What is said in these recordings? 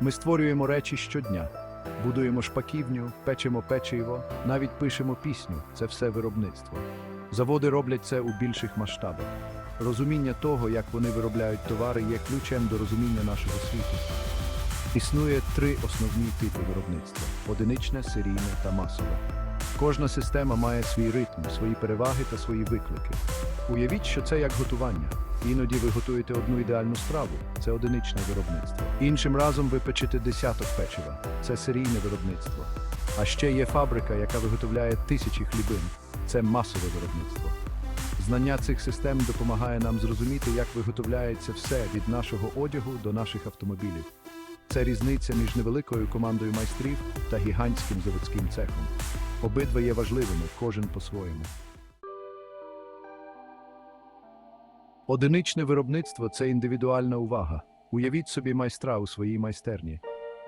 Ми створюємо речі щодня, будуємо шпаківню, печемо печиво, навіть пишемо пісню це все виробництво. Заводи роблять це у більших масштабах. Розуміння того, як вони виробляють товари, є ключем до розуміння нашого світу. Існує три основні типи виробництва: одиничне, серійне та масове. Кожна система має свій ритм, свої переваги та свої виклики. Уявіть, що це як готування. Іноді ви готуєте одну ідеальну страву це одиничне виробництво. Іншим разом ви печете десяток печива це серійне виробництво. А ще є фабрика, яка виготовляє тисячі хлібин це масове виробництво. Знання цих систем допомагає нам зрозуміти, як виготовляється все від нашого одягу до наших автомобілів. Це різниця між невеликою командою майстрів та гігантським заводським цехом. Обидва є важливими, кожен по-своєму. Одиничне виробництво це індивідуальна увага. Уявіть собі майстра у своїй майстерні.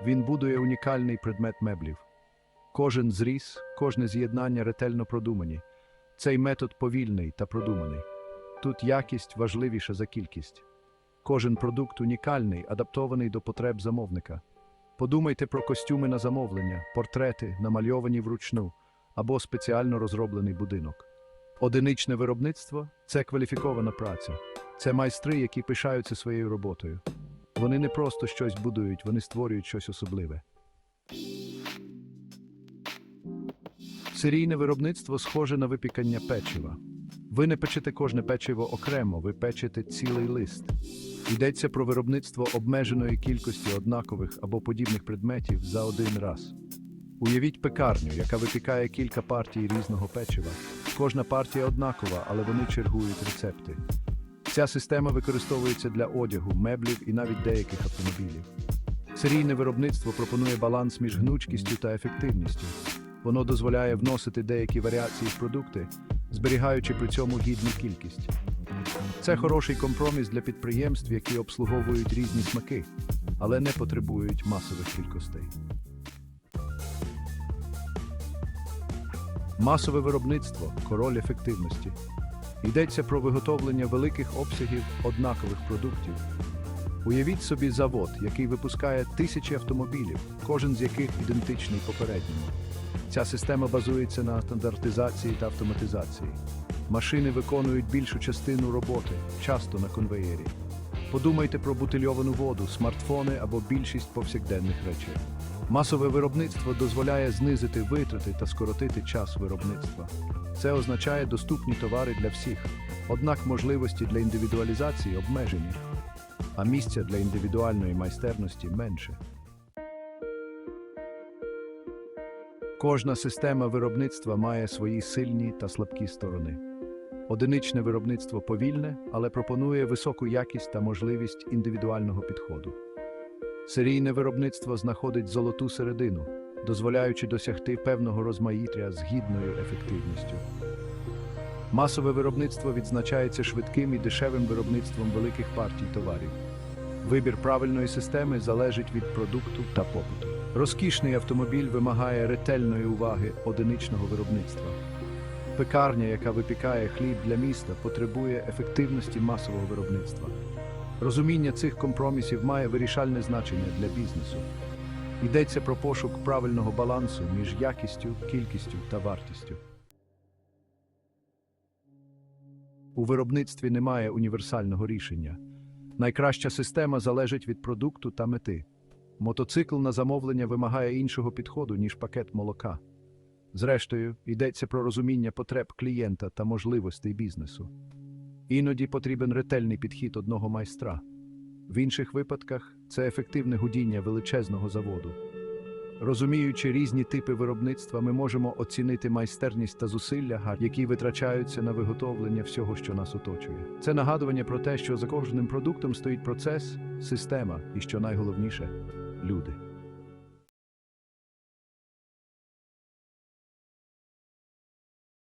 Він будує унікальний предмет меблів. Кожен зріз, кожне з'єднання ретельно продумані. Цей метод повільний та продуманий. Тут якість важливіша за кількість. Кожен продукт унікальний, адаптований до потреб замовника. Подумайте про костюми на замовлення, портрети, намальовані вручну або спеціально розроблений будинок. Одиничне виробництво це кваліфікована праця. Це майстри, які пишаються своєю роботою. Вони не просто щось будують, вони створюють щось особливе. Серійне виробництво схоже на випікання печива. Ви не печете кожне печиво окремо, ви печете цілий лист. Йдеться про виробництво обмеженої кількості однакових або подібних предметів за один раз. Уявіть пекарню, яка випікає кілька партій різного печива. Кожна партія однакова, але вони чергують рецепти. Ця система використовується для одягу, меблів і навіть деяких автомобілів. Серійне виробництво пропонує баланс між гнучкістю та ефективністю. Воно дозволяє вносити деякі варіації в продукти, зберігаючи при цьому гідну кількість. Це хороший компроміс для підприємств, які обслуговують різні смаки, але не потребують масових кількостей. Масове виробництво король ефективності. Йдеться про виготовлення великих обсягів однакових продуктів. Уявіть собі завод, який випускає тисячі автомобілів, кожен з яких ідентичний попередньому. Ця система базується на стандартизації та автоматизації. Машини виконують більшу частину роботи, часто на конвеєрі. Подумайте про бутильовану воду, смартфони або більшість повсякденних речей. Масове виробництво дозволяє знизити витрати та скоротити час виробництва. Це означає доступні товари для всіх, однак можливості для індивідуалізації обмежені, а місця для індивідуальної майстерності менше. Кожна система виробництва має свої сильні та слабкі сторони. Одиничне виробництво повільне, але пропонує високу якість та можливість індивідуального підходу. Серійне виробництво знаходить золоту середину, дозволяючи досягти певного розмаїття з гідною ефективністю. Масове виробництво відзначається швидким і дешевим виробництвом великих партій товарів. Вибір правильної системи залежить від продукту та попиту. Розкішний автомобіль вимагає ретельної уваги одиничного виробництва. Пекарня, яка випікає хліб для міста, потребує ефективності масового виробництва. Розуміння цих компромісів має вирішальне значення для бізнесу. Йдеться про пошук правильного балансу між якістю, кількістю та вартістю. У виробництві немає універсального рішення. Найкраща система залежить від продукту та мети. Мотоцикл на замовлення вимагає іншого підходу, ніж пакет молока. Зрештою, йдеться про розуміння потреб клієнта та можливостей бізнесу. Іноді потрібен ретельний підхід одного майстра. В інших випадках це ефективне гудіння величезного заводу. Розуміючи різні типи виробництва, ми можемо оцінити майстерність та зусилля, які витрачаються на виготовлення всього, що нас оточує. Це нагадування про те, що за кожним продуктом стоїть процес, система і, що найголовніше, люди.